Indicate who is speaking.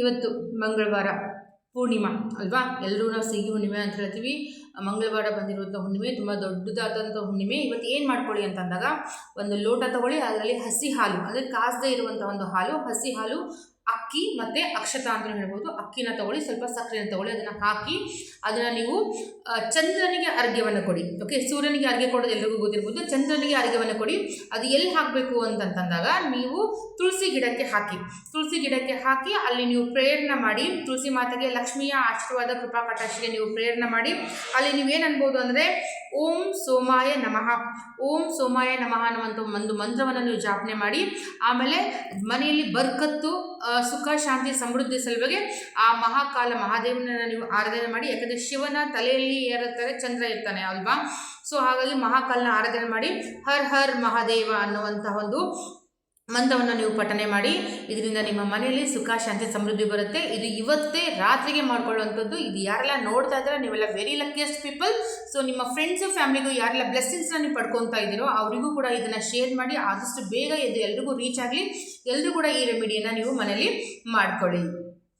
Speaker 1: ಇವತ್ತು ಮಂಗಳವಾರ ಪೂರ್ಣಿಮಾ, ಅಲ್ವಾ? ಎಲ್ಲರೂ ನಾವು ಸಿಹಿ ಹುಣ್ಣಿಮೆ ಅಂತ ಹೇಳ್ತೀವಿ. ಮಂಗಳವಾರ ಬಂದಿರುವಂಥ ಹುಣ್ಣಿಮೆ, ತುಂಬ ದೊಡ್ಡದಾದಂಥ ಹುಣ್ಣಿಮೆ. ಇವತ್ತು ಏನು ಮಾಡ್ಕೊಳ್ಳಿ ಅಂತಂದಾಗ ಒಂದು ಲೋಟ ತಗೊಳ್ಳಿ, ಅದರಲ್ಲಿ ಹಸಿ ಹಾಲು, ಅಂದರೆ ಕಾಸದೇ ಇರುವಂಥ ಒಂದು ಹಾಲು, ಹಸಿ ಹಾಲು ಅಕ್ಕಿ ಮತ್ತು ಅಕ್ಷತ ಅಂತ ಹೇಳ್ಬೋದು. ಅಕ್ಕಿನ ತಗೊಳ್ಳಿ, ಸ್ವಲ್ಪ ಸಕ್ಕರೆನ ತಗೊಳ್ಳಿ, ಅದನ್ನು ಹಾಕಿ ಅದನ್ನು ನೀವು ಚಂದ್ರನಿಗೆ ಅರ್ಘ್ಯವನ್ನು ಕೊಡಿ. ಓಕೆ ಸೂರ್ಯನಿಗೆ ಅರ್ಘ್ಯ ಕೊಡೋದು ಎಲ್ರಿಗೂ ಗೊತ್ತಿರ್ಬೋದು. ಚಂದ್ರನಿಗೆ ಅರ್ಘ್ಯವನ್ನು ಕೊಡಿ. ಅದು ಎಲ್ಲಿ ಹಾಕಬೇಕು ಅಂತಂತಂದಾಗ ನೀವು ತುಳಸಿ ಗಿಡಕ್ಕೆ ಹಾಕಿ. ತುಳಸಿ ಗಿಡಕ್ಕೆ ಹಾಕಿ ಅಲ್ಲಿ ನೀವು ಪ್ರೇರಣೆ ಮಾಡಿ, ತುಳಸಿ ಮಾತೆಗೆ ಲಕ್ಷ್ಮಿಯ ಆಶೀರ್ವಾದ, ಕೃಪಾ ಕಟಾಕ್ಷಿಗೆ ನೀವು ಪ್ರೇರಣೆ ಮಾಡಿ, ಅಲ್ಲಿ ನೀವೇನು ಅನ್ಬೋದು ಅಂದರೆ, ಓಂ ಸೋಮಾಯ ನಮಃ. ಓಂ ಸೋಮಾಯ ನಮಃ ಅನ್ನುವಂಥ ಒಂದು ಮಂತ್ರವನ್ನು ನೀವು ಜಾಪನೆ ಮಾಡಿ, ಆಮೇಲೆ ಮನೆಯಲ್ಲಿ ಬರ್ಕತ್ತು ಸುಖ, ಶಾಂತಿ, ಸಮೃದ್ಧಿ ಸಲುವಾಗಿ ಆ ಮಹಾಕಾಲ ಮಹಾದೇವನ ನೀವು ಆರಾಧನೆ ಮಾಡಿ, ಯಾಕಂದರೆ ಶಿವನ ತಲೆಯಲ್ಲಿ ಏರುತ್ತಾರೆ, ಚಂದ್ರ ಇರ್ತಾನೆ ಅಲ್ವಾ? ಸೊ ಹಾಗಾಗಿ ಮಹಾಕಾಲನ ಆರಾಧನೆ ಮಾಡಿ, ಹರ್ ಹರ್ ಮಹಾದೇವ ಅನ್ನುವಂತಹ ಒಂದು ಮಂತ್ರವನ್ನು ನೀವು ಪಠನೆ ಮಾಡಿ, ಇದರಿಂದ ನಿಮ್ಮ ಮನೆಯಲ್ಲಿ ಸುಖ, ಶಾಂತಿ, ಸಮೃದ್ಧಿ ಬರುತ್ತೆ. ಇದು ಇವತ್ತೇ ರಾತ್ರಿಗೆ ಮಾಡ್ಕೊಳ್ಳುವಂಥದ್ದು. ಇದು ಯಾರೆಲ್ಲ ನೋಡ್ತಾ ಇದ್ದಾರೆ, ನೀವೆಲ್ಲ ವೆರಿ ಲಕ್ಕಿಯಸ್ಟ್ ಪೀಪಲ್ ಸೊ ನಿಮ್ಮ ಫ್ರೆಂಡ್ಸು ಫ್ಯಾಮಿಲಿಗೂ ಯಾರೆಲ್ಲ ಬ್ಲೆಸ್ಸಿಂಗ್ಸ್ನ ನೀವು ಪಡ್ಕೊತಾ ಇದ್ದೀರೋ, ಅವರಿಗೂ ಕೂಡ ಇದನ್ನು ಶೇರ್ ಮಾಡಿ, ಆದಷ್ಟು ಬೇಗ ಇದು ಎಲ್ರಿಗೂ ರೀಚ್ ಆಗಲಿ. ಎಲ್ಲರೂ ಕೂಡ ಈ ರೆಮಿಡಿಯನ್ನು ನೀವು ಮನೇಲಿ ಮಾಡ್ಕೊಳ್ಳಿ.